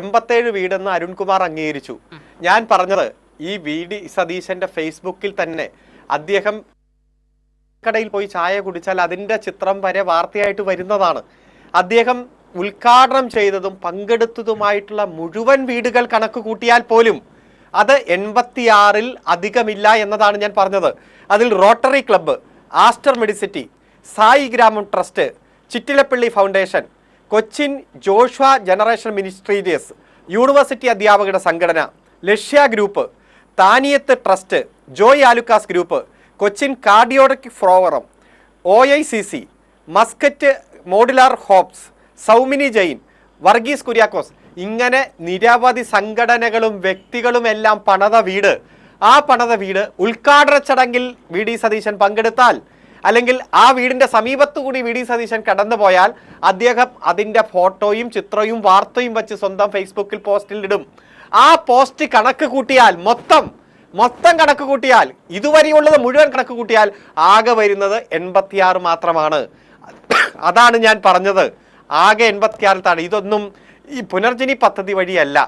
എൺപത്തേഴ് വീടെന്ന് അരുൺകുമാർ അംഗീകരിച്ചു. ഞാൻ പറഞ്ഞത് ഈ വി ഡി സതീശന്റെ ഫേസ്ബുക്കിൽ തന്നെ അദ്ദേഹം കടയിൽ പോയി ചായ കുടിച്ചാൽ അതിന്റെ ചിത്രം വരെ വാർത്തയായിട്ട് വരുന്നതാണ്. അദ്ദേഹം ഉദ്ഘാടനം ചെയ്തതും പങ്കെടുത്തതുമായിട്ടുള്ള മുഴുവൻ വീടുകൾ കണക്ക് കൂട്ടിയാൽ പോലും അത് എൺപത്തിയാറിൽ അധികമില്ല എന്നതാണ് ഞാൻ പറഞ്ഞത്. അതിൽ Rotary Club Aster Medicity Sai Gramam trust Chittilappilly foundation Cochin Joshua generation ministries university അധ്യാപകരുടെ സംഘടന Lakshya group Thaniyath trust Joy Alukkas group Cochin cardiotech forum O I C C Muscat modular hops Soumini Jain Varghese Kuriakose. ഇങ്ങനെ നിരവധി സംഘടനകളും വ്യക്തികളും എല്ലാം പണത വീട്. ആ പണത വീട് ഉദ്ഘാടന ചടങ്ങിൽ വി ഡി സതീശൻ പങ്കെടുത്താൽ അല്ലെങ്കിൽ ആ വീടിന്റെ സമീപത്തു കൂടി വി ഡി സതീശൻ കടന്നു പോയാൽ അദ്ദേഹം അതിന്റെ ഫോട്ടോയും ചിത്രവും വാർത്തയും വെച്ച് സ്വന്തം ഫേസ്ബുക്കിൽ പോസ്റ്റിൽ ഇടും. ആ പോസ്റ്റ് കണക്ക് കൂട്ടിയാൽ മൊത്തം മൊത്തം കണക്ക് കൂട്ടിയാൽ ഇതുവരെയുള്ളത് മുഴുവൻ കണക്ക് കൂട്ടിയാൽ ആകെ വരുന്നത് എൺപത്തിയാറ് മാത്രമാണ്. അതാണ് ഞാൻ പറഞ്ഞത്. ആകെ എൺപത്തിയാറിലാണ് ഇതൊന്നും ഈ പുനർജനി പദ്ധതി വഴിയല്ല.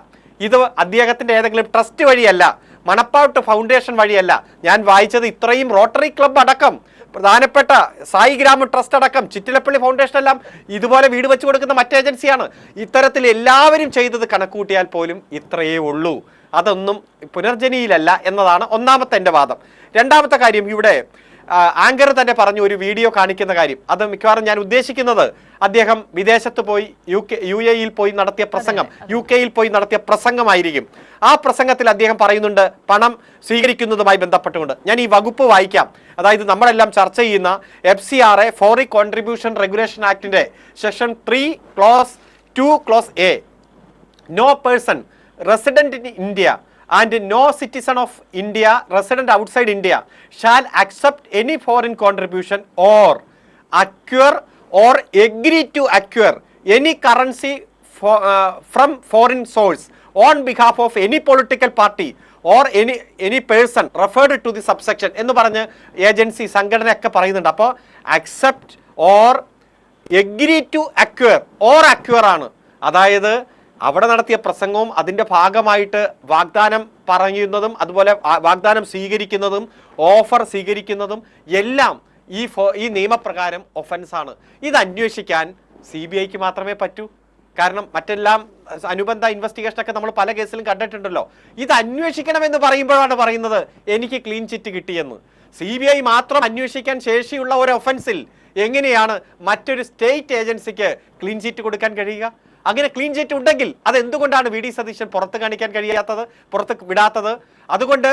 ഇത് അദ്ദേഹത്തിന്റെ ഏതെങ്കിലും ട്രസ്റ്റ് വഴിയല്ല. മണപ്പാട്ട് ഫൗണ്ടേഷൻ വഴിയല്ല. ഞാൻ വായിച്ചത് ഇത്രയും റോട്ടറി ക്ലബ് അടക്കം. പ്രധാനപ്പെട്ട സായി ഗ്രാമ ട്രസ്റ്റ് അടക്കം ചിറ്റിലപ്പള്ളി ഫൗണ്ടേഷൻ എല്ലാം ഇതുപോലെ വീട് വെച്ചു കൊടുക്കുന്ന മറ്റ് ഏജൻസിയാണ്. ഇത്തരത്തിൽ എല്ലാവരും ചെയ്തത് കണക്കൂട്ടിയാൽ പോലും ഇത്രയേ ഉള്ളൂ. അതൊന്നും പുനർജനിയിലല്ല എന്നതാണ് ഒന്നാമത്തെ എന്റെ വാദം. രണ്ടാമത്തെ കാര്യം ഇവിടെ ആങ്കർ തന്നെ പറഞ്ഞു ഒരു വീഡിയോ കാണിക്കുന്ന കാര്യം. അത് മിക്കവാറും ഞാൻ ഉദ്ദേശിക്കുന്നത് അദ്ദേഹം വിദേശത്ത് പോയി യു കെ യു എയിൽ പോയി നടത്തിയ പ്രസംഗം. യു കെയിൽ പോയി നടത്തിയ പ്രസംഗമായിരിക്കും. ആ പ്രസംഗത്തിൽ അദ്ദേഹം പറയുന്നുണ്ട് പണം സ്വീകരിക്കുന്നതുമായി ബന്ധപ്പെട്ടുകൊണ്ട്. ഞാൻ ഈ വകുപ്പ് വായിക്കാം. അതായത് നമ്മളെല്ലാം ചർച്ച ചെയ്യുന്ന F C R A foreign contribution regulation ആക്ടിന്റെ section three clause two clause A no person resident in India and no citizen of India resident outside India shall accept any foreign contribution or acquire or agree to acquire any currency from foreign source foreign behalf of any political party or any any person referred to the subsection എന്ന് പറഞ്ഞ് agency സംഘടനയൊക്കെ പറയുന്നുണ്ട്. അപ്പോൾ accept or agree to acquire or acquire ആണ്. അതായത് അവിടെ നടത്തിയ പ്രസംഗവും അതിന്റെ ഭാഗമായിട്ട് വാഗ്ദാനം പറയുന്നതും അതുപോലെ വാഗ്ദാനം സ്വീകരിക്കുന്നതും ഓഫർ സ്വീകരിക്കുന്നതും എല്ലാം ഈ ഈ നിയമപ്രകാരം ഒഫൻസാണ് ഇത് അന്വേഷിക്കാൻ സി ബി ഐക്ക് മാത്രമേ പറ്റൂ. കാരണം മറ്റെല്ലാം അനുബന്ധ ഇൻവെസ്റ്റിഗേഷൻ ഒക്കെ നമ്മൾ പല കേസിലും കണ്ടിട്ടുണ്ടല്ലോ. ഇത് അന്വേഷിക്കണം എന്ന് പറയുമ്പോഴാണ് പറയുന്നത് എനിക്ക് ക്ലീൻ ചിറ്റ് കിട്ടിയെന്ന്. സി ബി ഐ മാത്രം അന്വേഷിക്കാൻ ശേഷിയുള്ള ഒരു ഒഫൻസിൽ എങ്ങനെയാണ് മറ്റൊരു സ്റ്റേറ്റ് ഏജൻസിക്ക് ക്ലീൻ ചിറ്റ് കൊടുക്കാൻ കഴിയുക? അങ്ങനെ ക്ലീൻ ചിറ്റ് ഉണ്ടെങ്കിൽ അത് എന്തുകൊണ്ടാണ് വി ഡി സതീശൻ പുറത്ത് കാണിക്കാൻ കഴിയാത്തത് പുറത്ത് വിടാത്തത്? അതുകൊണ്ട്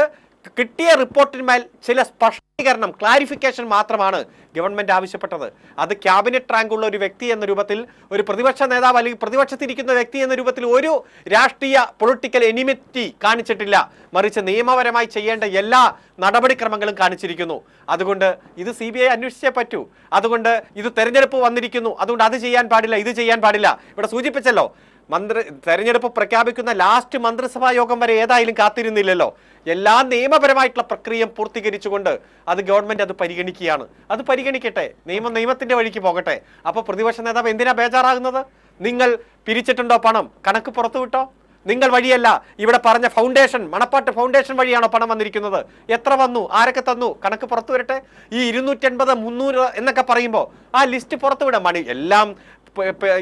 കിട്ടിയ റിപ്പോർട്ടിന്മേൽ ചില സ്പഷ്ടീകരണം ക്ലാരിഫിക്കേഷൻ മാത്രമാണ് ഗവൺമെന്റ് ആവശ്യപ്പെട്ടത്. അത് ക്യാബിനറ്റ് റാങ്കുള്ള ഒരു വ്യക്തി എന്ന രൂപത്തിൽ ഒരു പ്രതിപക്ഷ നേതാവ് അല്ലെങ്കിൽ പ്രതിപക്ഷത്തിരിക്കുന്ന വ്യക്തി എന്ന രൂപത്തിൽ ഒരു രാഷ്ട്രീയ പൊളിറ്റിക്കൽ എനിമിറ്റി കാണിച്ചിട്ടില്ല. മറിച്ച് നിയമപരമായി ചെയ്യേണ്ട എല്ലാ നടപടിക്രമങ്ങളും കാണിച്ചിരിക്കുന്നു. അതുകൊണ്ട് ഇത് സി ബി ഐ അന്വേഷിച്ചേ പറ്റൂ. അതുകൊണ്ട് ഇത് തെരഞ്ഞെടുപ്പ് വന്നിരിക്കുന്നു. അതുകൊണ്ട് അത് ചെയ്യാൻ പാടില്ല ഇത് ചെയ്യാൻ പാടില്ല. ഇവിടെ സൂചിപ്പിച്ചല്ലോ മന്ത്രി തെരഞ്ഞെടുപ്പ് പ്രഖ്യാപിക്കുന്ന ലാസ്റ്റ് മന്ത്രിസഭാ യോഗം വരെ ഏതായാലും കാത്തിരുന്നില്ലല്ലോ. എല്ലാ നിയമപരമായിട്ടുള്ള പ്രക്രിയയും പൂർത്തീകരിച്ചുകൊണ്ട് അത് ഗവൺമെന്റ് അത് പരിഗണിക്കുകയാണ്. അത് പരിഗണിക്കട്ടെ. നിയമം നിയമത്തിന്റെ വഴിക്ക് പോകട്ടെ. അപ്പൊ പ്രതിപക്ഷ നേതാവ് എന്തിനാ ബേജാറാകുന്നത്? നിങ്ങൾ പിരിച്ചിട്ടുണ്ടോ പണം? കണക്ക് പുറത്തുവിട്ടോ നിങ്ങൾ വഴിയല്ല ഇവിടെ പറഞ്ഞ ഫൗണ്ടേഷൻ മണപ്പാട്ട് ഫൗണ്ടേഷൻ വഴിയാണോ പണം വന്നിരിക്കുന്നത്? എത്ര വന്നു? ആരൊക്കെ തന്നു? കണക്ക് പുറത്തു വരട്ടെ? ഈ ഇരുന്നൂറ്റി അൻപത് മുന്നൂറ് എന്നൊക്കെ പറയുമ്പോൾ ആ ലിസ്റ്റ് പുറത്തുവിടാം മണി എല്ലാം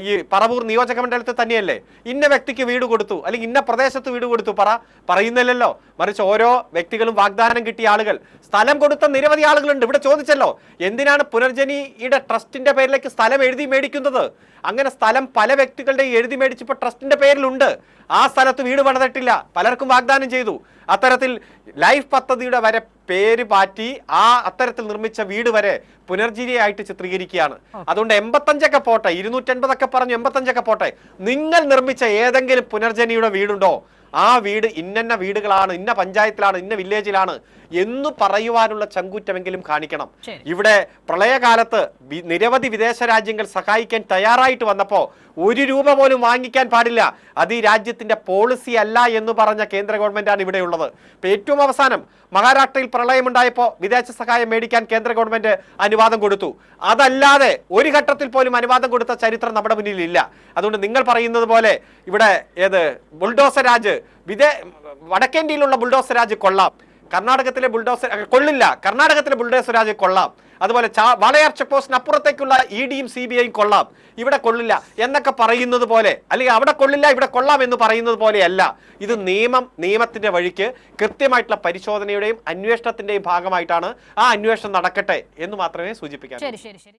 ഈ പറവൂർ നിയോജക മണ്ഡലത്തിൽ തന്നെയല്ലേ? ഇന്ന വ്യക്തിക്ക് വീട് കൊടുത്തു അല്ലെങ്കിൽ ഇന്ന പ്രദേശത്ത് വീട് കൊടുത്തു പറ പറയുന്നില്ലല്ലോ. മറിച്ച് ഓരോ വ്യക്തികളും വാഗ്ദാനം കിട്ടിയ ആളുകൾ. സ്ഥലം കൊടുത്ത നിരവധി ആളുകളുണ്ട്. ഇവിടെ ചോദിച്ചല്ലോ എന്തിനാണ് പുനർജനിയുടെ ട്രസ്റ്റിന്റെ പേരിലേക്ക് സ്ഥലം എഴുതി മേടിക്കുന്നത്? അങ്ങനെ സ്ഥലം പല വ്യക്തികളുടെ എഴുതി മേടിച്ചപ്പോൾ ട്രസ്റ്റിന്റെ പേരിലുണ്ട്. ആ സ്ഥലത്ത് വീട് പണിതിട്ടില്ല. പലർക്കും വാഗ്ദാനം ചെയ്തു. അത്തരത്തിൽ ലൈഫ് പദ്ധതിയുടെ വരെ പേര് മാറ്റി ആ അത്തരത്തിൽ നിർമ്മിച്ച വീട് വരെ പുനർജീവിയായിട്ട് ചിത്രീകരിക്കുകയാണ്. അതുകൊണ്ട് എൺപത്തഞ്ചൊക്കെ പോട്ടെ ഇരുന്നൂറ്റൻപതൊക്കെ പറഞ്ഞു എൺപത്തഞ്ചൊക്കെ പോട്ടെ. നിങ്ങൾ നിർമ്മിച്ച ഏതെങ്കിലും പുനർജനിയുടെ വീടുണ്ടോ? ആ വീട് ഇന്നന്ന വീടുകളാണ് ഇന്ന പഞ്ചായത്തിലാണ് ഇന്ന വില്ലേജിലാണ് എന്ന് പറയുവാനുള്ള ചങ്കൂറ്റമെങ്കിലും കാണിക്കണം. ഇവിടെ പ്രളയകാലത്ത് നിരവധി വിദേശ രാജ്യങ്ങൾ സഹായിക്കാൻ തയ്യാറായിട്ട് വന്നപ്പോൾ ഒരു രൂപ പോലും വാങ്ങിക്കാൻ പാടില്ല. അത് ഈ രാജ്യത്തിന്റെ പോളിസി അല്ല എന്ന് പറഞ്ഞ കേന്ദ്ര ഗവൺമെന്റാണ് ഇവിടെയുള്ളത് ഇപ്പൊ ഏറ്റവും അവസാനം മഹാരാഷ്ട്രയിൽ പ്രളയമുണ്ടായപ്പോൾ വിദേശ സഹായം മേടിക്കാൻ കേന്ദ്ര ഗവൺമെന്റ് അനുവാദം കൊടുത്തു. അതല്ലാതെ ഒരു ഘട്ടത്തിൽ പോലും അനുവാദം കൊടുത്ത ചരിത്രം നമ്മുടെ മുന്നിൽ ഇല്ല അതുകൊണ്ട് നിങ്ങൾ പറയുന്നത് പോലെ ഇവിടെ ഏത് ബുൾഡോസർ രാജ് വിദേ വടക്കേന്ത്യയിലുള്ള ബുൾഡോസർ രാജ് കൊള്ളാം. കർണാടകത്തിലെ ബുൾഡോസർ കൊള്ളില്ല. കർണാടകത്തിലെ ബുൾഡോസർ രാജ് കൊള്ളാം. അതുപോലെ ചാ- വാളയാർ ചെക്ക് പോസ്റ്റിന് അപ്പുറത്തേക്കുള്ള ഇ ഡിയും സി ബി ഐയും കൊള്ളാം. ഇവിടെ കൊള്ളില്ല എന്നൊക്കെ പറയുന്നത് പോലെ അല്ലെങ്കിൽ അവിടെ കൊള്ളില്ല ഇവിടെ കൊള്ളാം എന്ന് പറയുന്നത് പോലെയല്ല. ഇത് നിയമം നിയമത്തിന്റെ വഴിക്ക് കൃത്യമായിട്ടുള്ള പരിശോധനയുടെയും അന്വേഷണത്തിന്റെയും ഭാഗമായിട്ടാണ് ആ അന്വേഷണം നടക്കട്ടെ എന്ന് മാത്രമേ സൂചിപ്പിക്കാൻ